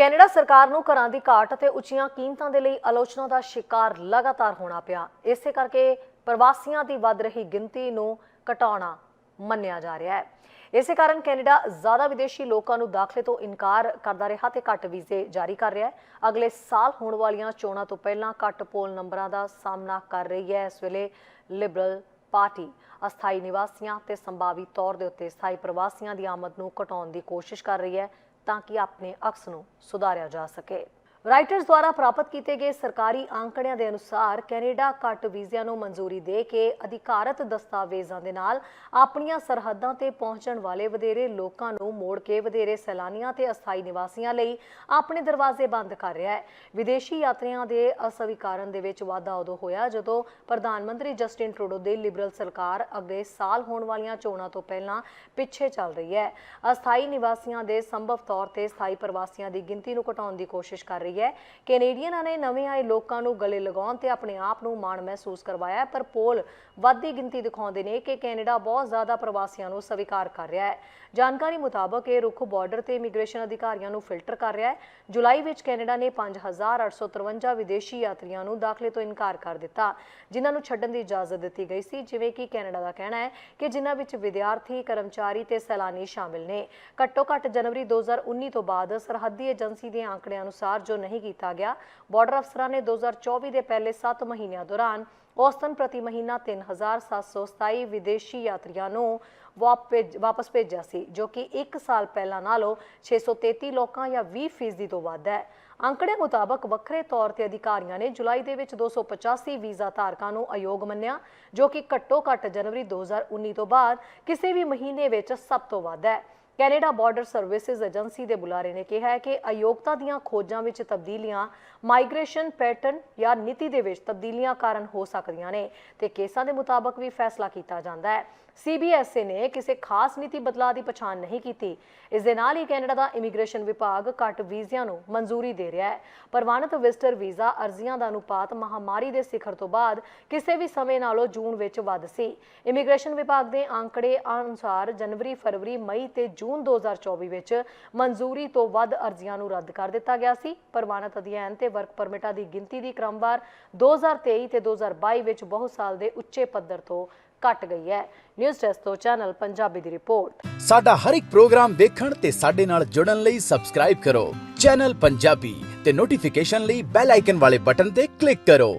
Canada ਸਰਕਾਰ ਨੂੰ ਘਰਾਂ ਦੀ ਘਾਟ ਅਤੇ ਉੱਚੀਆਂ ਕੀਮਤਾਂ ਦੇ ਲਈ ਆਲੋਚਨਾ ਦਾ ਸ਼ਿਕਾਰ ਲਗਾਤਾਰ ਹੋਣਾ ਪਿਆ। ਇਸੇ ਕਰਕੇ ਪ੍ਰਵਾਸੀਆਂ ਦੀ ਵੱਧ ਰਹੀ ਗਿਣਤੀ ਨੂੰ ਘਟਾਉਣਾ ਮੰਨਿਆ ਜਾ ਰਿਹਾ ਹੈ। ਇਸੇ ਕਾਰਨ ਕੈਨੇਡਾ ਜ਼ਿਆਦਾ ਵਿਦੇਸ਼ੀ ਲੋਕਾਂ ਨੂੰ ਦਾਖਲੇ ਤੋਂ ਇਨਕਾਰ ਕਰਦਾ ਰਿਹਾ ਤੇ ਘੱਟ ਵੀਜ਼ੇ ਜਾਰੀ ਕਰ ਰਿਹਾ ਹੈ। ਅਗਲੇ ਸਾਲ ਹੋਣ ਵਾਲੀਆਂ ਚੋਣਾਂ ਤੋਂ ਪਹਿਲਾਂ ਘੱਟ ਪੋਲ ਨੰਬਰਾਂ ਦਾ ਸਾਹਮਣਾ ਕਰ ਰਹੀ ਹੈ। ਇਸ ਵੇਲੇ ਲਿਬਰਲ ਪਾਰਟੀ ਅਸਥਾਈ ਨਿਵਾਸੀਆਂ ਤੇ ਸੰਭਾਵੀ ਤੌਰ ਦੇ ਉੱਤੇ ਸਥਾਈ ਪ੍ਰਵਾਸੀਆਂ ਦੀ ਆਮਦ ਨੂੰ ਘਟਾਉਣ ਦੀ ਕੋਸ਼ਿਸ਼ ਕਰ ਰਹੀ ਹੈ। ਤਾਂ ਕਿ ਆਪਣੇ ਅਕਸ ਨੂੰ ਸੁਧਾਰਿਆ ਜਾ ਸਕੇ। ਰਾਈਟਰਸ ਦੁਆਰਾ ਪ੍ਰਾਪਤ ਕੀਤੇ ਗਏ ਸਰਕਾਰੀ ਅੰਕੜਿਆਂ ਦੇ ਅਨੁਸਾਰ ਕੈਨੇਡਾ ਘੱਟ ਵੀਜ਼ਿਆਂ ਨੂੰ ਮਨਜ਼ੂਰੀ ਦੇ ਕੇ ਅਧਿਕਾਰਤ ਦਸਤਾਵੇਜ਼ਾਂ ਦੇ ਨਾਲ ਆਪਣੀਆਂ ਸਰਹੱਦਾਂ ਤੇ ਪਹੁੰਚਣ ਵਾਲੇ ਵਧੇਰੇ ਲੋਕਾਂ ਨੂੰ ਮੋੜ ਕੇ ਵਧੇਰੇ ਸੈਲਾਨੀਆਂ ਤੇ ਅਸਥਾਈ ਨਿਵਾਸੀਆਂ ਲਈ ਆਪਣੇ ਦਰਵਾਜ਼ੇ ਬੰਦ ਕਰ ਰਿਹਾ ਹੈ। ਵਿਦੇਸ਼ੀ ਯਾਤਰੀਆਂ ਦੇ ਅਸਵੀਕਾਰਨ ਦੇ ਵਿੱਚ ਵਾਧਾ ਉਦੋਂ ਹੋਇਆ ਜਦੋਂ ਪ੍ਰਧਾਨ ਮੰਤਰੀ ਜਸਟਿਨ ਟਰੂਡੋ ਦੇ ਲਿਬਰਲ ਸਰਕਾਰ ਅਗਲੇ ਸਾਲ ਹੋਣ ਵਾਲੀਆਂ ਚੋਣਾਂ ਤੋਂ ਪਹਿਲਾਂ ਪਿੱਛੇ ਚੱਲ ਰਹੀ ਹੈ। ਅਸਥਾਈ ਨਿਵਾਸੀਆਂ ਦੇ ਸੰਭਵ ਤੌਰ ਤੇ ਸਥਾਈ ਪ੍ਰਵਾਸੀਆਂ ਦੀ ਗਿਣਤੀ ਨੂੰ ਘਟਾਉਣ ਦੀ ਕੋਸ਼ਿਸ਼ ਕਰ ਰਹੀ ਹੈ। ਕੈਨੇਡੀਅਨਾਂ ਨੇ ਨਵੇਂ ਆਏ ਲੋਕਾਂ ਨੂੰ ਗਲੇ ਲਗਾਉਣ ਤੇ ਆਪਣੇ ਆਪ ਨੂੰ ਮਾਣ ਮਹਿਸੂਸ ਕਰਵਾਇਆ ਪਰ ਪੋਲ ਵੱਧਦੀ ਗਿਣਤੀ ਦਿਖਾਉਂਦੇ ਨੇ ਕਿ ਕੈਨੇਡਾ ਬਹੁਤ ਜ਼ਿਆਦਾ ਪ੍ਰਵਾਸੀਆਂ ਨੂੰ ਸਵੀਕਾਰ ਕਰ ਰਿਹਾ ਹੈ। ਜਾਣਕਾਰੀ ਮੁਤਾਬਕ ਇਹ ਰੁੱਖ ਬਾਰਡਰ ਤੇ ਇਮੀਗ੍ਰੇਸ਼ਨ ਅਧਿਕਾਰੀਆਂ ਨੂੰ ਫਿਲਟਰ ਕਰ ਰਿਹਾ ਹੈ। ਜੁਲਾਈ ਵਿੱਚ ਕੈਨੇਡਾ ਨੇ 5853 ਵਿਦੇਸ਼ੀ ਯਾਤਰੀਆਂ ਨੂੰ ਦਾਖਲੇ ਤੋਂ ਇਨਕਾਰ ਕਰ ਦਿੱਤਾ, ਜਿਨ੍ਹਾਂ ਨੂੰ ਛੱਡਣ ਦੀ ਇਜਾਜ਼ਤ ਦਿੱਤੀ ਗਈ ਸੀ। ਜਿਵੇਂ ਕਿ ਕੈਨੇਡਾ ਦਾ ਕਹਿਣਾ ਹੈ ਕਿ ਜਿਨ੍ਹਾਂ ਵਿੱਚ ਵਿਦਿਆਰਥੀ, ਕਰਮਚਾਰੀ ਤੇ ਸੈਲਾਨੀ ਸ਼ਾਮਿਲ ਨੇ। ਘੱਟੋ ਘੱਟ ਜਨਵਰੀ 2019 ਤੋਂ ਬਾਅਦ ਸਰਹੱਦੀ ਏਜੰਸੀ ਦੇ ਆંકੜਿਆਂ ਅਨੁਸਾਰ ਜੋ ਨਹੀਂ ਕੀਤਾ ਗਿਆ। ਬਾਰਡਰ ਅਫਸਰਾਂ ਨੇ 2024 ਦੇ ਪਹਿਲੇ 7 ਮਹੀਨਿਆਂ ਦੌਰਾਨ ਔਸਤਨ ਪ੍ਰਤੀ ਮਹੀਨਾ 3727 ਵਿਦੇਸ਼ੀ ਯਾਤਰੀਆਂ ਨੂੰ ਵਾਪਸ ਭੇਜਿਆ ਸੀ, ਜੋ ਕਿ 1 ਸਾਲ ਪਹਿਲਾਂ ਨਾਲੋਂ 633 ਲੋਕਾਂ ਜਾਂ 20 ਫੀਸਦੀ ਤੋਂ ਵੱਧ ਹੈ। ਅੰਕੜੇ ਮੁਤਾਬਕ ਵੱਖਰੇ ਤੌਰ ਤੇ ਅਧਿਕਾਰੀਆਂ ਨੇ ਜੁਲਾਈ ਦੇ ਵਿੱਚ 285 ਵੀਜ਼ਾ ਧਾਰਕਾਂ ਨੂੰ ਅਯੋਗ ਮੰਨਿਆ, ਜੋ ਕਿ ਘੱਟੋ ਘੱਟ ਜਨਵਰੀ 2019 ਤੋਂ ਬਾਅਦ ਕਿਸੇ ਵੀ ਮਹੀਨੇ ਵਿੱਚ ਸਭ ਤੋਂ ਵੱਧ ਹੈ। ਕੈਨੇਡਾ ਬਾਰਡਰ ਸਰਵਿਸਿਜ਼ ਏਜੰਸੀ ਦੇ ਬੁਲਾਰੇ ਨੇ ਕਿਹਾ ਹੈ ਕਿ ਅਯੋਗਤਾ ਦੀਆਂ ਖੋਜਾਂ ਵਿੱਚ ਤਬਦੀਲੀਆਂ ਮਾਈਗ੍ਰੇਸ਼ਨ ਪੈਟਰਨ ਜਾਂ ਨੀਤੀ ਦੇ ਵਿੱਚ ਤਬਦੀਲੀਆਂ ਕਾਰਨ ਹੋ ਸਕਦੀਆਂ ਨੇ ਤੇ ਕੇਸਾਂ ਦੇ ਮੁਤਾਬਕ ਵੀ ਫੈਸਲਾ ਕੀਤਾ ਜਾਂਦਾ ਹੈ। ਸੀਬੀਐਸਏ ਨੇ ਕਿਸੇ ਖਾਸ ਨੀਤੀ ਬਦਲਾਅ ਦੀ ਪਛਾਣ ਨਹੀਂ ਕੀਤੀ। ਇਸ ਦੇ ਨਾਲ ਹੀ ਕੈਨੇਡਾ ਦਾ ਇਮੀਗ੍ਰੇਸ਼ਨ ਵਿਭਾਗ ਘੱਟ ਵੀਜ਼ਿਆਂ ਨੂੰ ਮਨਜ਼ੂਰੀ ਦੇ ਰਿਹਾ ਹੈ। ਪ੍ਰਵਾਨਿਤ ਵਿਜ਼ਟਰ ਵੀਜ਼ਾ ਅਰਜ਼ੀਆਂ ਦਾ ਅਨੁਪਾਤ ਮਹਾਮਾਰੀ ਦੇ ਸਿਖਰ ਤੋਂ ਬਾਅਦ ਕਿਸੇ ਵੀ ਸਮੇਂ ਨਾਲੋਂ ਜੂਨ ਵਿੱਚ ਵੱਧ ਸੀ। ਇਮੀਗ੍ਰੇਸ਼ਨ ਵਿਭਾਗ ਦੇ ਅੰਕੜੇ ਅਨੁਸਾਰ ਜਨਵਰੀ, ਫਰਵਰੀ, ਮਈ ਤੇ ਜੂਨ 2024 ਵਿੱਚ ਮਨਜ਼ੂਰੀ ਤੋਂ ਵੱਧ ਅਰਜ਼ੀਆਂ ਨੂੰ ਰੱਦ ਕਰ ਦਿੱਤਾ ਗਿਆ ਸੀ। ਪ੍ਰਵਾਨਿਤ ਅਧਿਐਨ ਤੇ ਵਰਕ ਪਰਮਿਟਾਂ ਦੀ ਗਿਣਤੀ ਦੀ ਕ੍ਰਮਵਾਰ 2023 ਤੇ 2022 ਵਿੱਚ ਬਹੁਤ ਸਾਲ ਦੇ ਉੱਚੇ ਪੱਧਰ ਤੋਂ ਘਟ ਗਈ ਹੈ। ਨਿਊਜ਼ ਡੈਸਕ ਤੋਂ ਚੈਨਲ ਪੰਜਾਬੀ ਦੀ ਰਿਪੋਰਟ। ਸਾਡਾ ਹਰ ਇੱਕ ਪ੍ਰੋਗਰਾਮ ਦੇਖਣ ਤੇ ਸਾਡੇ ਨਾਲ ਜੁੜਨ ਲਈ ਸਬਸਕ੍ਰਾਈਬ ਕਰੋ। ਚੈਨਲ ਪੰਜਾਬੀ ਤੇ ਨੋਟੀਫਿਕੇਸ਼ਨ ਲਈ ਬੈਲ ਆਈਕਨ ਵਾਲੇ ਬਟਨ ਤੇ ਕਲਿੱਕ ਕਰੋ।